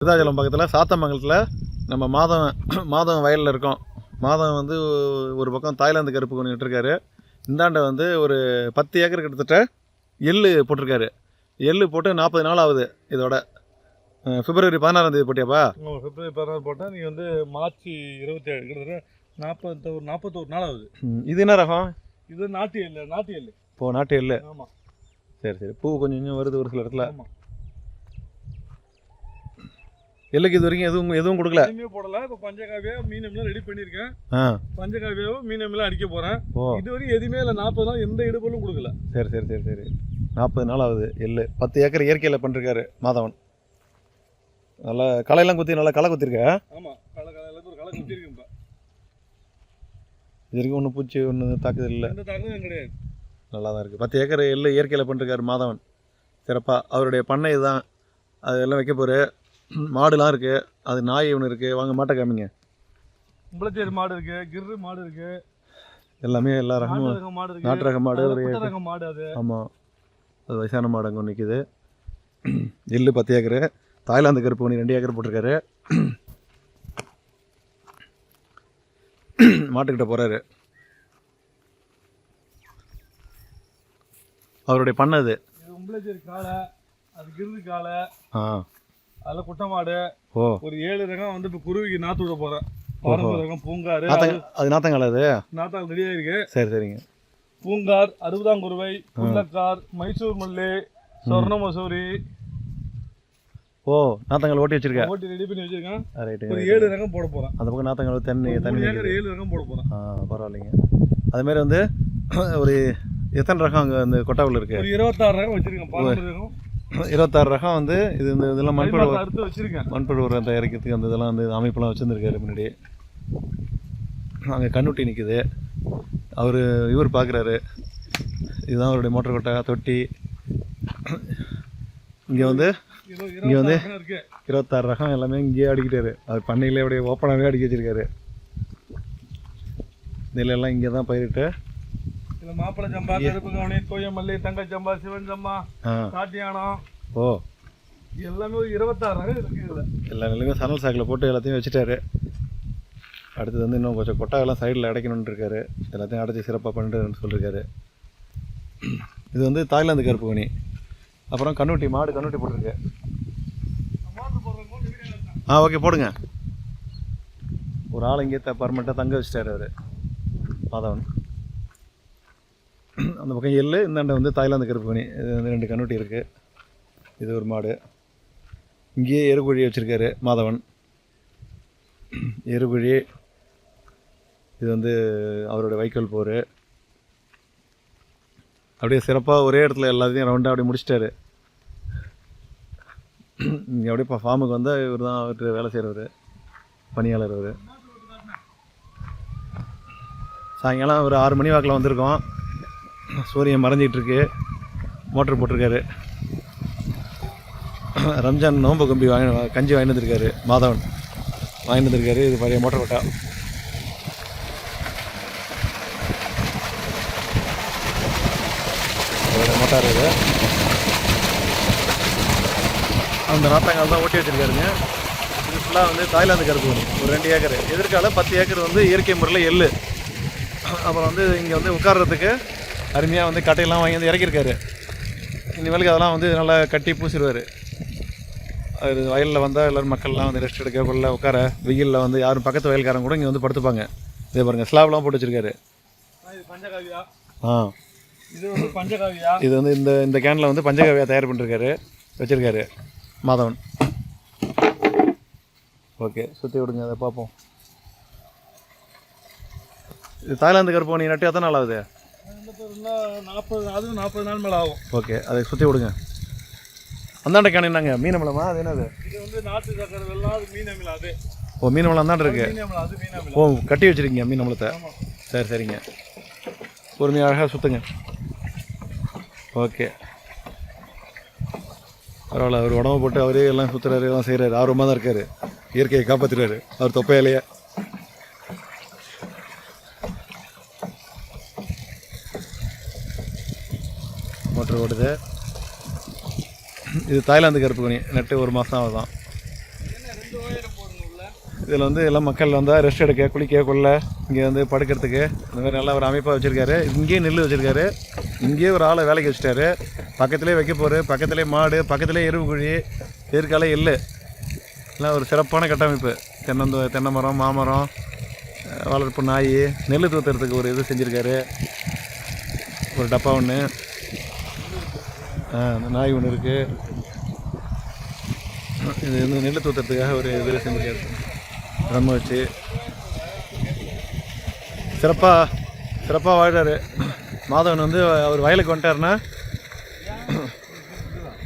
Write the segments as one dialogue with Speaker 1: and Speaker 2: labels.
Speaker 1: விருதாச்சலம் பக்கத்தில் சாத்தமங்கலத்தில் நம்ம மாதம் மாதம் வயலில் இருக்கோம். மாதம் வந்து ஒரு பக்கம் தாய்லாந்து கருப்பு கொண்டு இந்தாண்ட வந்து ஒரு பத்து ஏக்கர் கிட்டத்தட்ட எள்ளு போட்டிருக்காரு. எள்ளு போட்டு நாற்பது நாள் ஆகுது இதோட. பிப்ரவரி பதினாறாம் தேதி போட்டியாப்பா?
Speaker 2: பிப்ரவரி பதினாறு போட்டால் நீங்கள் வந்து மார்ச் இருபத்தேழு கிட்டத்தட்ட நாற்பத்தோரு நாற்பத்தோரு நாள் ஆகுது.
Speaker 1: ம், இது என்ன ரகம்?
Speaker 2: இது நாட்டு எள்ளு நாட்டு எள்ளு.
Speaker 1: இப்போ நாட்டு எள்ளு.
Speaker 2: ஆமாம்
Speaker 1: சரி சரி. பூ கொஞ்சம் கொஞ்சம் வருது ஒரு சில இடத்துல.
Speaker 2: ஆமாம்
Speaker 1: எள்ளுக்கு இது வரைக்கும் எதுவும் எதுவும் கொடுக்கல.
Speaker 2: எதுவுமே போடல. இப்போ பஞ்சகாவியா மீன் எல்லாம் ரெடி பண்ணியிருக்கேன். பஞ்சகாவியாவும் மீன் எல்லாம் அடிக்க போகிறேன்
Speaker 1: ஓ.
Speaker 2: இது வரைக்கும் எதுவுமே இல்லை. நாற்பது நாள் எந்த இடுபொருளும் கொடுக்கல.
Speaker 1: சரி சரி சரி சரி. நாற்பது நாள் ஆகுது எள்ளு. பத்து ஏக்கர் இயற்கையில் பண்ணிருக்காரு மாதவன். நல்லா களையெல்லாம் குத்தி நல்லா களை குத்திருக்க?
Speaker 2: ஆமாம் களை களை எல்லாத்தையும் ஒரு களை குத்திருக்கேன் இப்போ.
Speaker 1: இது வரைக்கும் ஒன்றும் பூச்சி ஒன்றும் தாக்குதல் இல்லை.
Speaker 2: எந்த தாக்கமும் கிடையாது.
Speaker 1: நல்லா தான் இருக்குது பத்து ஏக்கர் எள்ளு இயற்கையில் பண்ணிருக்காரு மாதவன். சிறப்பாக அவருடைய பண்ணை இதுதான். அது எல்லாம் வைக்க போகிற மாடுலாம் இருக்குது அது நாய் ஒன்று இருக்குது வாங்க மாட்டை காமிங்க.
Speaker 2: முளச்சேரி மாடு இருக்கு. கிர்ரு மாடு இருக்கு.
Speaker 1: எல்லாமே எல்லா ரகமும்
Speaker 2: ரகம் மாடு இருக்கு.
Speaker 1: நாட்டு ரக மாடு ஒரு
Speaker 2: மாடு அது.
Speaker 1: ஆமாம் அது வயசான மாடு அங்கே நிற்கிது எள்ளு பத்து ஏக்கரு. தாய்லாந்து கருப்பு பண்ணி ரெண்டு ஏக்கர் போட்டிருக்காரு. மாட்டுக்கிட்ட போகிறாரு அவருடைய பண்ணை அது
Speaker 2: கிர்ரு காளை.
Speaker 1: ஆ.
Speaker 2: அதில் குட்டை மாடு
Speaker 1: ஓ.
Speaker 2: ஒரு ஏழு ரகம் வந்து இப்போ குருவிக்கு நாற்று விட போகிறேன் பாரம்பரிய ரகம் பூங்காறு
Speaker 1: நாத்தங்க அது நாத்தங்கால அது?
Speaker 2: நாத்தால் ரெடியாக இருக்கு
Speaker 1: சரி சரிங்க.
Speaker 2: பூங்கார் அறுபதாம் குருவை புல்லக்கார் மைசூர் மல்லி சொர்ண மசூரி.
Speaker 1: ஓ நாத்தங்கால் ஓட்டி வச்சிருக்க?
Speaker 2: ஓட்டி ரெடி பண்ணி வச்சிருக்கேன்.
Speaker 1: ரைட்டுங்க
Speaker 2: ஒரு ஏழு ரகம் போட போகிறேன்
Speaker 1: அந்த பக்கம் நாத்தங்கால் தண்ணி தண்ணி.
Speaker 2: ஏழு ரகம் போட போகிறேன்
Speaker 1: ஆ பரவாயில்லைங்க. அதுமாரி வந்து ஒரு எத்தனை ரகம் அங்கே அந்த கொட்டாவில் இருக்குது
Speaker 2: ஒரு இருபத்தாறு ரகம் வச்சிருக்கேன். பாரம்பரிய ரகம்
Speaker 1: இருபத்தாறு ரகம் வந்து இது இந்த இதெல்லாம் மண்புழு மண்புழு உரம் தயாரிக்கிறதுக்கு அந்த இதெல்லாம் வந்து அமைப்பெல்லாம் வச்சுருந்துருக்காரு முன்னாடி அங்கே கண்ணுட்டி நிற்குது அவர் இவர் பார்க்குறாரு இதுதான் அவருடைய மோட்டர் கொட்டை தொட்டி. இங்கே வந்து இங்க வந்து-
Speaker 2: இருபத்தாறு ரகம்
Speaker 1: எல்லாமே இங்கேயே அடிக்கிட்டாரு. அவர் பண்ணையிலே அப்படியே ஓப்பனாகவே அடிக்க வச்சிருக்காரு. நெல்லெல்லாம் இங்கே தான் பயிரிட்டு
Speaker 2: இதுல மாப்பிளை சம்பா கருப்பு கவனி தோய மல்லி தங்க சம்பா சிவன் சம்பா
Speaker 1: ஆ.
Speaker 2: காட்டியானம்
Speaker 1: ஓ.
Speaker 2: எல்லாமே ஒரு இருபத்தாறு ரகம் இருக்கு இதுல.
Speaker 1: எல்லா நெல்லுமே சணல் சாக்கில் போட்டு எல்லாத்தையும் வச்சுட்டாரு. அடுத்தது வந்து இன்னும் கொஞ்சம் கொட்டாயெல்லாம் சைடில் அடைக்கணும்னு இருக்காரு. எல்லாத்தையும் அடைச்சி சிறப்பாக பண்ணிட்டு சொல்லியிருக்காரு இது வந்து தாய்லாந்து கருப்பு கனி அப்புறம் கண்ணுட்டி மாடு கண்ணுட்டி போட்டிருக்கு. ஆ ஓகே போடுங்க. ஒரு ஆள் இங்கே பர்மனெண்ட்டாக தங்க வச்சிட்டாரு அவர். மாதவன் அந்த பக்கம் எள்ளு இந்தாண்ட வந்து தாய்லாந்து கருப்பு இது வந்து ரெண்டு கண்ணுட்டி இருக்குது இது ஒரு மாடு. இங்கேயே எருக்குழி வச்சுருக்காரு மாதவன். எருக்குழி இது வந்து அவரோட வைக்கோல் போர். அப்படியே சிறப்பாக ஒரே இடத்துல எல்லாத்தையும் ரவுண்டாக அப்படியே முடிச்சிட்டாரு. இங்கே அப்படியே இப்போ ஃபார்முக்கு வந்தால் இவர் தான் அவர்கிட்ட வேலை செய்கிறவர் பணியாளர் அவர். சாயங்காலம் ஒரு ஆறு மணி வாக்கில் வந்திருக்கோம். சூரியன் மறைஞ்சிட்டு இருக்கு மோட்டர் போட்டிருக்காரு. ரம்ஜான் நோம்பு கம்பி வாங்கி கஞ்சி வாங்கி வந்திருக்காரு மாதவன். வாங்கி வந்திருக்காரு இது பழைய மோட்டர் கொட்டா. மோட்டார் இது. அந்த நாத்தாங்கால் தான் ஓட்டி வச்சிருக்காருங்க. இது ஃபுல்லாக வந்து தாய்லாந்து கருப்பு ஒரு ரெண்டு ஏக்கர். எதிர்கால பத்து ஏக்கர் வந்து இயற்கை முறையில் எள்ளு. அப்புறம் வந்து இங்கே வந்து உட்கார்றதுக்கு அருமையாக வந்து கட்டையெல்லாம் வாங்கி வந்து இறக்கியிருக்காரு. இனிமேலுக்கு அதெல்லாம் வந்து நல்லா கட்டி பூசிடுவார். அது வயலில் வந்தால் எல்லோரும் மக்கள்லாம் வந்து ரெஸ்ட் எடுக்க கொள்ள உட்கார வெயிலில் வந்து யாரும் பக்கத்து வயல்காரங்க கூட இங்கே வந்து படுத்துப்பாங்க. இதே பாருங்கள் ஸ்லாப்லாம் போட்டு வச்சிருக்காரு.
Speaker 2: ஆ, இது பஞ்சகாவியா?
Speaker 1: ஆ.
Speaker 2: இது வந்து பஞ்சகாவியா?
Speaker 1: இது வந்து இந்த இந்த கேனில் வந்து பஞ்சகாவியா தயார் பண்ணிருக்காரு வச்சிருக்காரு. மாதவன். ஓகே சுற்றி விடுங்க அதை பார்ப்போம். இது தாய்லாந்து கருப்பணி நட்டு எத்தனை நாள் ஆகுது?
Speaker 2: நாற்பது அதுவும் நாற்பது நாள் மேலே ஆகும்.
Speaker 1: ஓகே அதை சுற்றி விடுங்க. அந்தாண்ட கேன் என்னங்க மீனமலமா அது என்னது?
Speaker 2: இது வந்து நாட்டு சக்கரை வெள்ளம் அது மீன் அமில அது.
Speaker 1: ஓ மீனமலம் அந்தாண்ட இருக்கு.
Speaker 2: மீன் அது மீன்
Speaker 1: ஓ கட்டி வச்சிருக்கீங்க மீனமலத்தை
Speaker 2: ஆமாம்
Speaker 1: சரி சரிங்க. பொறுமையாக அழகாக சுற்றுங்க ஓகே. பரவாயில்ல அவர் உடம்பு போட்டு அவரே எல்லாம் சுற்றுறாரு எல்லாம் செய்கிறாரு ஆர்வமாக தான் இருக்காரு. இயற்கையை காப்பாற்றுறாரு அவர் தொப்பையிலேயே. மோட்டர் ஓடுது. இது தாய்லாந்து கருப்பு கனி. நட்டு ஒரு மாதம் ஆகுதான். இதில் வந்து எல்லாம் மக்கள் வந்தால் ரெஸ்ட் எடுக்க குளிக்க கொள்ள இங்கே வந்து படுக்கிறதுக்கு. இந்த மாதிரி நல்லா ஒரு அமைப்பாக வச்சுருக்காரு. இங்கேயே நெல் வச்சுருக்காரு. இங்கேயே ஒரு ஆளை வேலைக்கு வச்சுட்டாரு. பக்கத்துலேயே வைக்க போகிற பக்கத்துலேயே மாடு பக்கத்துலேயே எருவு குழி எதிர்கால எள்ளு. எல்லாம் ஒரு சிறப்பான கட்டமைப்பு. தென்னந்த தென்னை மரம் மாமரம் வளர்ப்பு நாய் நெல் தூத்துறதுக்கு ஒரு இது செஞ்சுருக்காரு. ஒரு டப்பா ஒன்று அந்த நாய் ஒன்று இருக்குது இது வந்து நெல் தூத்துறதுக்காக ஒரு இதில் செஞ்சுருக்காரு நம்ம வச்சு. சிறப்பாக சிறப்பாக வாழ்கிறாரு மாதவன் வந்து அவர் வயலுக்கு வந்துட்டார்னா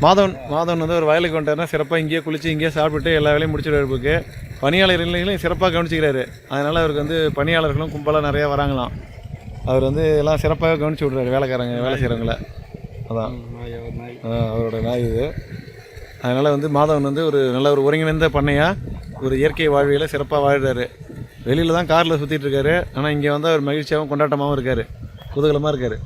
Speaker 1: மாதவன் மாதவன் வந்து ஒரு வயலுக்கு வந்துட்டார்னா சிறப்பாக இங்கேயே குளித்து இங்கேயே சாப்பிட்டு எல்லா வேலையும் முடிச்சிடுவாரு போக்கு பணியாளர்களையும் சிறப்பாக கவனிச்சிக்கிறாரு. அதனால் அவருக்கு வந்து பணியாளர்களும் கும்பலாக நிறையா வராங்களாம். அவர் வந்து எல்லாம் சிறப்பாக கவனிச்சு விட்றாரு வேலைக்காரங்க வேலை செய்கிறவங்கள அதான். அவரோட நாய் இது. அதனால் வந்து மாதவன் வந்து ஒரு நல்ல ஒரு ஒருங்கிணைந்த பண்ணையாக ஒரு இயற்கை வாழ்வியல சிறப்பாக வாழ்கிறாரு வெளியில் தான் காரில் சுற்றிட்டு இருக்காரு. ஆனால் இங்கே வந்து அவர் மகிழ்ச்சியாகவும் கொண்டாட்டமாகவும் இருக்கார். குதூகலமாக இருக்கார்.